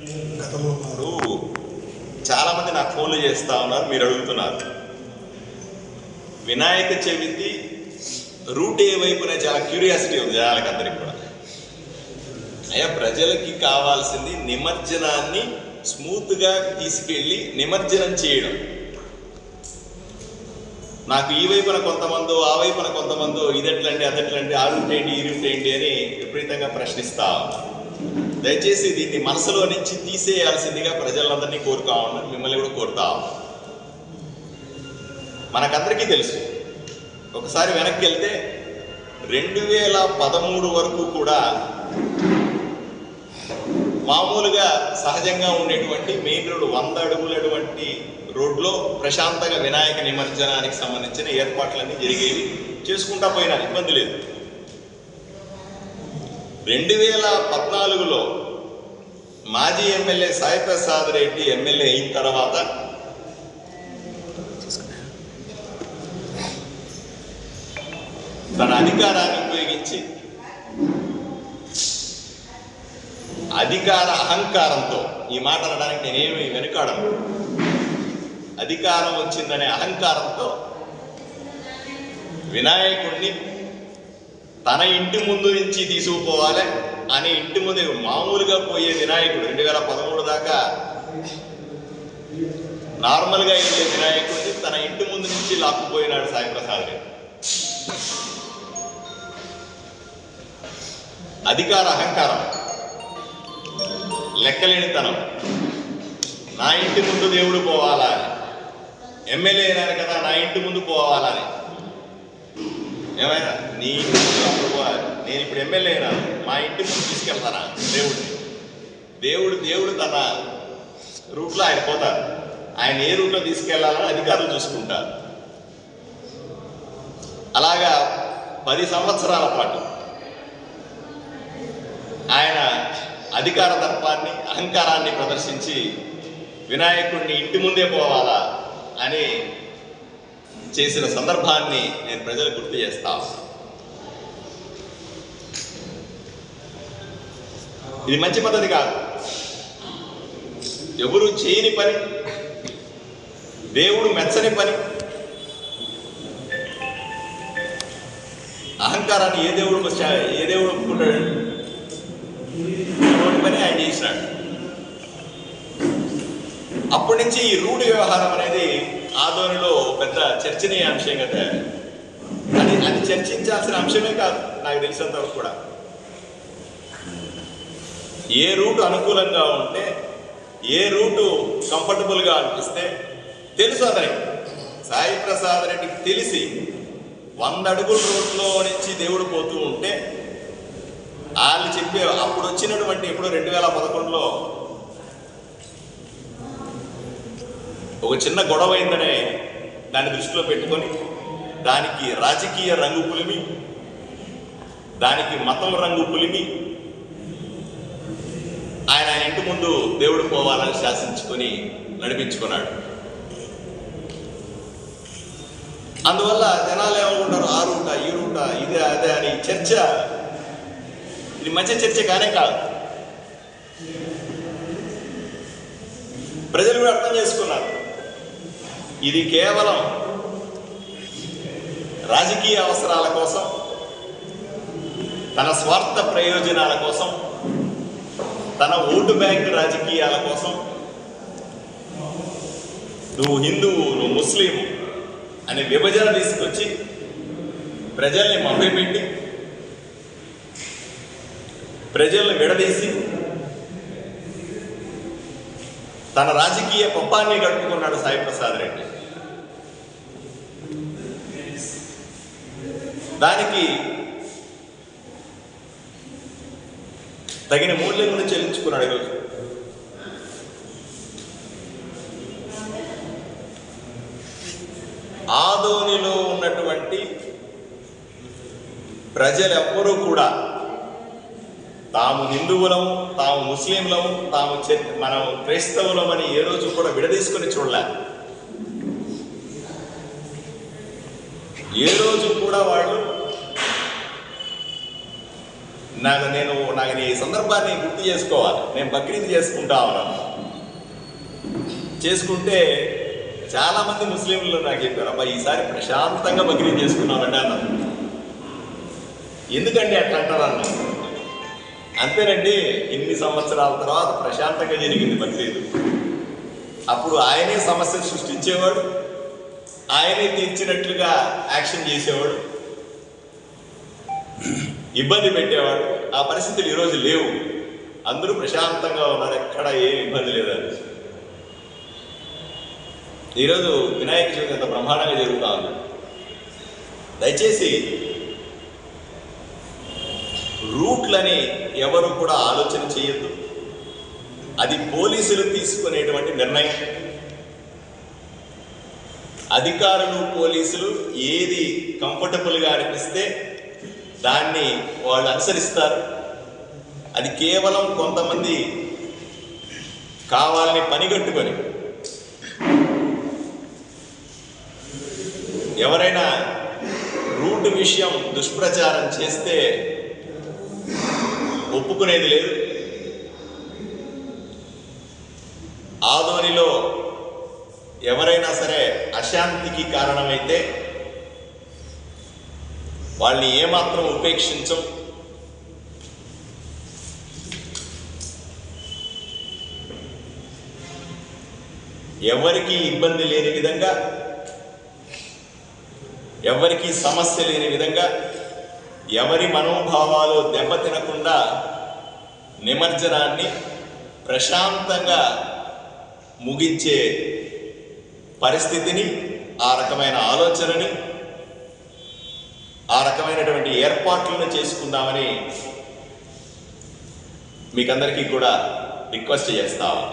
గతంలో ఇప్పుడు చాలామంది నాకు ఫోన్లు చేస్తా ఉన్నారు మీరు అడుగుతున్నారు. వినాయక చవితి రూట్ ఏ వైపునే చాలా క్యూరియాసిటీ ఉంది జనాలకు అందరికి కూడా. అయ్యా ప్రజలకి కావాల్సింది నిమజ్జనాన్ని స్మూత్గా తీసుకెళ్ళి నిమజ్జనం చేయడం. నాకు ఈ వైపున కొంతమందో ఆ వైపున కొంతమందో ఇదెట్లండి అదెట్లండి ఆ రూట్ ఏంటి ఈ రూట్ ఏంటి అని విపరీతంగా ప్రశ్నిస్తా ఉన్నారు దయచేసి దీన్ని మనసులో నుంచి తీసేయాల్సిందిగా ప్రజలందరినీ కోరుతా ఉన్నాను. మిమ్మల్ని కూడా కోరుతా మనకందరికీ తెలుసు ఒకసారి వెనక్కి వెళ్తే రెండు వేల పదమూడు వరకు కూడా మామూలుగా సహజంగా ఉండేటువంటి మెయిన్ రోడ్ వంద అడుగులటువంటి రోడ్లో ప్రశాంతంగా వినాయక నిమజ్జనానికి సంబంధించిన ఏర్పాట్లన్నీ జరిగేవి. చేసుకుంటా పోయినా ఇబ్బంది లేదు. రెండు వేల పద్నాలుగులో మాజీ ఎమ్మెల్యే సాయిప్రసాద్ రెడ్డి ఎమ్మెల్యే అయిన తర్వాత తన అధికారాన్ని ఉపయోగించి అధికార అహంకారంతో ఈ మాట అనడానికి నేనేమి వెనుకాడను. అధికారం వచ్చిందనే అహంకారంతో వినాయకుడిని తన ఇంటి ముందు నుంచి తీసుకుపోవాలి అని ఇంటి ముందు మామూలుగా పోయే వినాయకుడు రెండు వేల పదమూడు దాకా నార్మల్గా వెళ్ళే వినాయకుడిని తన ఇంటి ముందు నుంచి లాక్కుపోయినాడు సాయిప్రసాద్ రెడ్డి అధికార అహంకారం లెక్కలేనితనం. నా ఇంటి ముందు దేవుడు పోవాలా అని. ఎమ్మెల్యే అయినారు కదా నా ఇంటి ముందు పోవాలని ఏమైనా నీ నేను ఇప్పుడు ఎమ్మెల్యే అయినా మా ఇంటి ముందు తీసుకెళ్తానా? దేవుడిని. దేవుడు దేవుడు తన రూట్లో ఆయన పోతారు ఆయన ఏ రూట్లో తీసుకెళ్ళాలని అధికారులు చూసుకుంటారు. అలాగా పది సంవత్సరాల పాటు ఆయన అధికార దర్పాన్ని అహంకారాన్ని ప్రదర్శించి వినాయకుడిని ఇంటి ముందే పోవాలా అని చేసిన సందర్భాన్ని నేను ప్రజలకు గుర్తు చేస్తా ఇది మంచి పద్ధతి కాదు. ఎవరు చేయని పని దేవుడు మెచ్చని పని అహంకారాన్ని ఏ దేవుడు ఏ దేవుడు ఒప్పుకుంటాడు? ఇటువంటి పని ఆయన చేసినాడు? అప్పటి నుంచి ఈ రూఢి వ్యవహారం అనేది ఆదోనిలో పెద్ద చర్చనీయాంశంగా తయారు అది అది చర్చించాల్సిన అంశమే కాదు నాకు తెలిసినంత వరకు కూడా. ఏ రూటు అనుకూలంగా ఉంటే ఏ రూటు కంఫర్టబుల్గా అనిపిస్తే తెలుసు అతనికి. సాయి ప్రసాద్ రెడ్డికి తెలిసి వంద అడుగుల రోడ్లో నుంచి దేవుడు పోతూ ఉంటే వాళ్ళు చెప్పే అప్పుడు వచ్చినటువంటి ఇప్పుడు రెండు వేల పదకొండులో ఒక చిన్న గొడవ అయిందనే దాన్ని దృష్టిలో పెట్టుకొని దానికి రాజకీయ రంగు పులిమి దానికి మతం రంగు పులిమి ఆయన ఇంటి ముందు దేవుడు పోవాలని శాసించుకొని నడిపించుకున్నాడు. అందువల్ల జనాలు ఏమనుకుంటారు? ఆ రూట ఈ రూట ఇదే అదే అని చర్చ ఇది మంచి చర్చ కానే కాదు. ప్రజలు కూడా అర్థం చేసుకున్నారు. ఇది కేవలం రాజకీయ అవసరాల కోసం తన స్వార్థ ప్రయోజనాల కోసం తన ఓటు బ్యాంక్ రాజకీయాల కోసం. నువ్వు హిందువు నువ్వు ముస్లిం అనే విభజన తీసుకొచ్చి ప్రజల్ని మభ్యపెట్టి ప్రజల్ని విడదీసి తన రాజకీయ పప్పాన్ని గడుపుకున్నాడు సాయి ప్రసాద్ రెడ్డి. దానికి తగిన మూల్యం కూడా చెల్లించుకున్నాడు ఈరోజు. ఆదోనిలో ఉన్నటువంటి ప్రజలెవ్వరూ కూడా తాము హిందువులము తాము ముస్లింలము తాము చె- మనం క్రైస్తవులమని ఏ రోజు కూడా విడదీసుకుని చూడలే. ఏ రోజు కూడా వాళ్ళు నాకు నేను నాకు ఈ సందర్భాన్ని గుర్తు చేసుకోవాలి. నేను బక్రీద్ చేసుకుంటా ఉన్నాను. చేసుకుంటే చాలా మంది ముస్లింలు నాకు చెప్పారు అబ్బా ఈసారి ప్రశాంతంగా బక్రీద్ చేసుకున్నామంటే అన్నారు. ఎందుకండి అట్లా అంటారు అన్న అంతేనండి ఇన్ని సంవత్సరాల తర్వాత ప్రశాంతంగా జరిగింది బక్రీద్. అప్పుడు ఆయనే సమస్య సృష్టించేవాడు ఆయనే తీర్చినట్లుగా యాక్షన్ చేసేవాడు ఇబ్బంది పెట్టేవాడు. ఆ పరిస్థితులు ఈరోజు లేవు. అందరూ ప్రశాంతంగా ఉన్నారు ఎక్కడ ఏ ఇబ్బంది లేదని ఈరోజు వినాయక చవితి ఎంత బ్రహ్మాండంగా జరుగుతా ఉంది. దయచేసి రూట్లని ఎవరు కూడా ఆలోచన చేయొద్దు. అది పోలీసులు తీసుకునేటువంటి నిర్ణయం. అధికారులు పోలీసులు ఏది కంఫర్టబుల్గా అనిపిస్తే దాన్ని వాళ్ళు అనుసరిస్తారు. అది కేవలం కొంతమంది కావాలని పనిగట్టుకొని ఎవరైనా రూట్ విషయం దుష్ప్రచారం చేస్తే ఒప్పుకునేది లేదు. ఆదోనిలో ఎవరైనా సరే అశాంతికి కారణమైతే వాళ్ళని ఏమాత్రం ఉపేక్షించం. ఎవరికి ఇబ్బంది లేని విధంగా ఎవరికి సమస్య లేని విధంగా ఎవరి మనోభావాలు దెబ్బతినకుండా నిమజ్జనాన్ని ప్రశాంతంగా ముగించే పరిస్థితిని ఆ రకమైన ఆలోచనని ఆ రకమైనటువంటి ఏర్పాట్లను చేసుకుందామని మీకందరికీ కూడా రిక్వెస్ట్ చేస్తాము